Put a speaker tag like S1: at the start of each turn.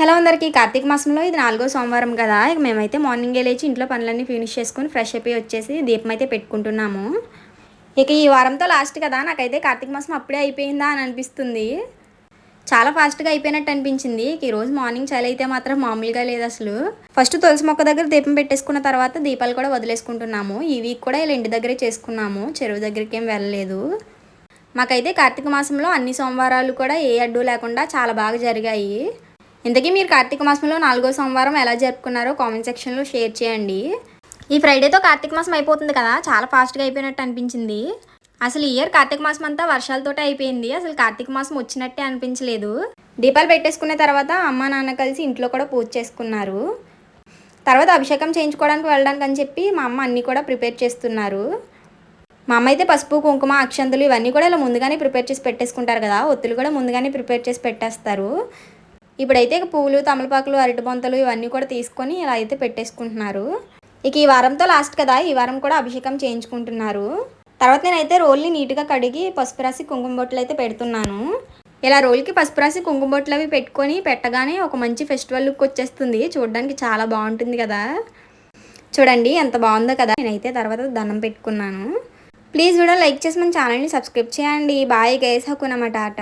S1: Hello అందరికీ కార్తీక మాసంలో ఇది నాలుగో సోమవారం కదా. ఇక మేమైతే మార్నింగే లేచి ఇంట్లో పనులన్నీ ఫినిష్ చేసుకొని ఫ్రెష్ అయిపోయి వచ్చేసి దీపం అయితే పెట్టుకుంటున్నాము. ఇక ఈ వారంతో లాస్ట్ కదా. నాకైతే కార్తీక మాసం అప్పుడే అయిపోయిందా అని అనిపిస్తుంది. చాలా ఫాస్ట్గా అయిపోయినట్టు అనిపించింది. ఈరోజు మార్నింగ్ చలి అయితే మాత్రం మామూలుగా లేదు అసలు. ఫస్ట్ తులసి మొక్క దగ్గర దీపం పెట్టేసుకున్న తర్వాత దీపాలు కూడా వదిలేసుకుంటున్నాము. ఈ వీక్ కూడా ఇలా ఇంటి దగ్గరే చేసుకున్నాము. చెరువు దగ్గరికి ఏం వెళ్ళలేదు. మాకైతే కార్తీక మాసంలో అన్ని సోమవారాలు కూడా ఏ అడ్డు లేకుండా చాలా బాగా జరిగాయి. ఇంతకీ మీరు కార్తీక మాసంలో నాలుగో సోమవారం ఎలా జరుపుకున్నారో కామెంట్ సెక్షన్లో షేర్ చేయండి. ఈ ఫ్రైడేతో కార్తీక మాసం అయిపోతుంది కదా చాలా ఫాస్ట్గా అయిపోయినట్టు అనిపించింది. అసలు ఈ ఇయర్ కార్తీక మాసం అంతా వర్షాలతోటే అయిపోయింది అసలు కార్తీక మాసం వచ్చినట్టే అనిపించలేదు. దీపాలు పెట్టేసుకున్న తర్వాత అమ్మ నాన్న కలిసి ఇంట్లో కూడా పూజ చేసుకున్నారు. తర్వాత అభిషేకం చేయించుకోవడానికి వెళ్ళడానికి అని చెప్పి మా అమ్మ అన్నీ కూడా ప్రిపేర్ చేస్తున్నారు. మా అమ్మ అయితే పసుపు కుంకుమ అక్షంతులు ఇవన్నీ కూడా ఇలా ముందుగానే ప్రిపేర్ చేసి పెట్టేసుకుంటారు కదా ఒత్తులు కూడా ముందుగానే ప్రిపేర్ చేసి పెట్టేస్తారు. ఇప్పుడైతే పువ్వులు తమలపాకులు అరటి బొంతలు ఇవన్నీ కూడా తీసుకొని ఇలా అయితే పెట్టేసుకుంటున్నారు. ఇక ఈ వారంతో లాస్ట్ కదా ఈ వారం కూడా అభిషేకం చేయించుకుంటున్నారు. తర్వాత నేనైతే రోల్ని నీట్గా కడిగి పసుపు రాసి కుంకుమ బొట్లు అయితే పెడుతున్నాను. ఇలా రోల్కి పసుపు రాసి కుంకుమ బొట్లు అవి పెట్టుకొని పెట్టగానే ఒక మంచి ఫెస్టివల్ లుక్ వచ్చేస్తుంది. చూడడానికి చాలా బాగుంటుంది కదా. చూడండి ఎంత బాగుందో కదా. నేనైతే తర్వాత దండం పెట్టుకున్నాను. ప్లీజ్ వీడియో లైక్ చేసి మన ఛానల్ని సబ్స్క్రైబ్ చేయండి. బాయ్ గైస్ హక్కునమాట ఆట